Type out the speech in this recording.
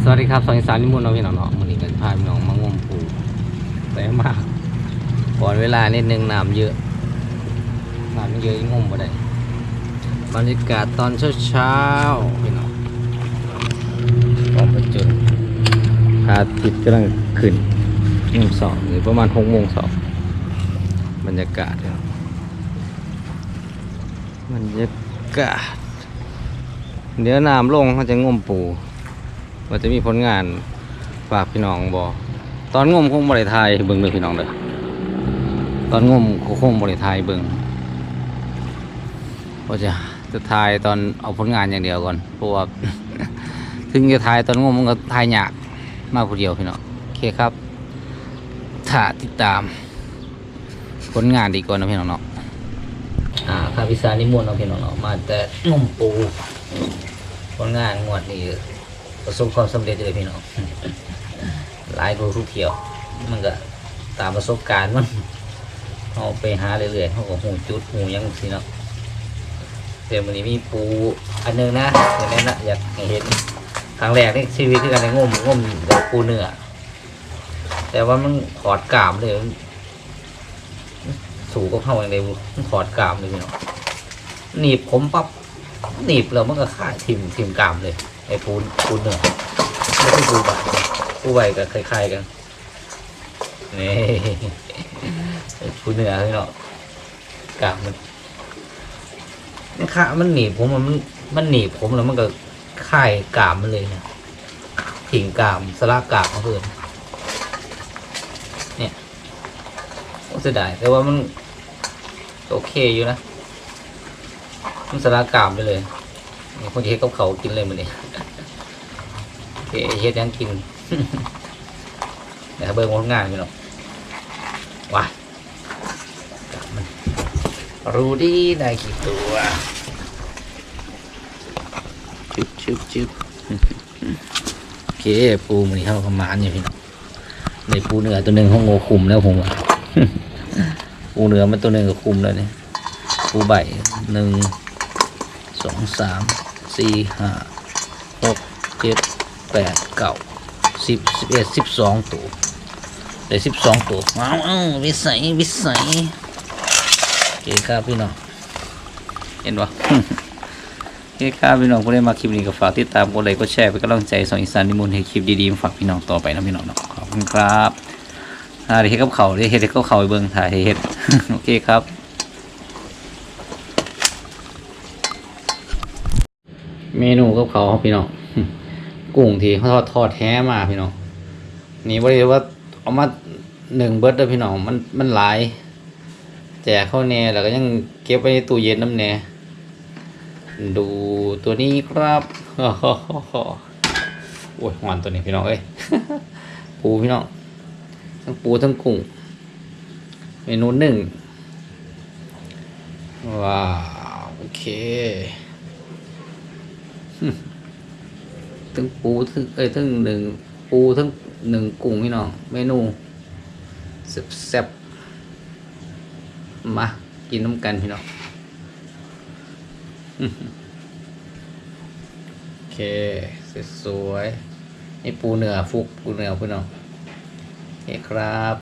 สวัสดีครับสองอีสานนิมนต์เนาพี่น้องเนาะมื้อนี้ก็พาพี่น้องมางมปูแต่มากก่อนเวลานิดนึงน้ำเยอะน้ำเยอะงมบ่ได้บรรยากาศตอนเช้าๆพี่น้องออกไปจนพระอาทิตย์กำลังขึ้นยามสองหรือประมาณหกโมงสองบรรยากาศเนี่ยบรรยากาศเดี๋ยวน้ำลงเขาจะงมปู มันจะมีผลงานฝากพี่น้องบอตอนงมคงบริทายให้เบิ่งเลยพี่น้องเด้อตอนงมคงบริทายเบิ่งก็จะจะทายตอนเอาผลงานอย่างเดียวก่อนเพราะว่าถึงจะทายตอนงมมันก็ทายยากมากคนเดียวพี่น้องโอเคครับถ้าติดตาม ผลงานดีกว่านะพี่น้องเนาะอ่าข้าพิซานิมนเนาะพี่น้องเนาะมาแต่งมปูผลงานงวดนี้ ประสบความสำเร็จเลยพี่น้องหลายกว่าทุกเที่ยว มันก็ตามประสบการณ์มันเอาไปหาเรื่อยๆเขาก็หูจุดหูยังสิเนาะเดี๋ยววันนี้มีปูอันหนึงนะเดี๋ยวนี้นะอยากเห็นครั้งแรกนี่ชีวิตที่กันในงมงมแบบปูเนื้อแต่ว่ามันขอดกามเลยสูงก็เข้าอย่างเดียวมันขอดกามเลยพี่น้องหนีบผมปั๊บหนีบแล้วมันก็ขาดทิมทิมกามเลย ไอ้ปูนปูนเนื้อไม่ใช่ปูใบปูใบก็คล้ายๆกันนี่ไอ้ปูเนื้อเนาะกามมันมันขามันหนีบผมมันมันหนีบผมแล้วมันก็ค่ายกามมันเลยเนี่ยถิงกามสลากกามเขาเพื่อนเนี่ยเสียดายแต่ว่ามันโอเคอยู่นะมันสลากามไปเลยนี่คนจะเฮ็ดกับเขากินเลยมันนี่โอเค เฮ็ดหยังกินเดี๋ยวเบิ่งผลงานพี่น้องว้ายกลับมันรู้ดีได้กี่ตัวชึบชึบชึบโอเคปูมันนี่เข้าประมาณอยู่พี่น้องในปูเนื้อตัวหนึ่งห้องโงคุมแล้วผมว่าปูเนื้อมันตัวหนึ่งก็คุมแล้วเนี่ยปูใบหนึ่งสองสามสี่ห้าหกเจ็ด แปดเก้าสิบสิบเอ็ดสิบสองตัวได้สิบสองตัวว้าววิสัยวิสัยโอเคครับพี่น้องเห็นปะโอเคครับพี่น้องผู้ใดมาคลิปนี้ก็ฝากติดตามกดไลค์กดแชร์เป็นกำลังใจสองอีสานนิมนต์ให้คลิปดีๆฝากพี่น้องต่อไปนะพี่น้องขอบคุณครับอาเดี๋ยวเฮ็ดกับเขาเดี๋ยวเฮ็ดกับเขาไปเบิ่งถ่ายเฮ็ดโอเคครับเมนูกับเขาพี่น้อง กุ้งที่เขาทอดทอดแท้มาพี่น้องนี่บริว่าเอามาหนึ่งเบิร์ดเด้อพี่น้องมันมันหลายแจกเข้าแน่แล้วก็ยังเก็บไว้ในตู้เย็นน้ำแน่ดูตัวนี้ครับโอ้ยหวานตัวนี้พี่น้องเอ้ยปูพี่น้องทั้งปูทั้งกุ้งเมนูหนึ่งว้าวโอเค ทั้งปูทั้งเอ้ยทั้งหนึ่งปูทั้งหนึ่งกุ้งพี่น้องเมนูแซ่บๆมากินน้ำกันพี่น้องโอเคสวยๆนี่ปูเนื้อฟุกปูเนื้อพี่น้องโอเคครับ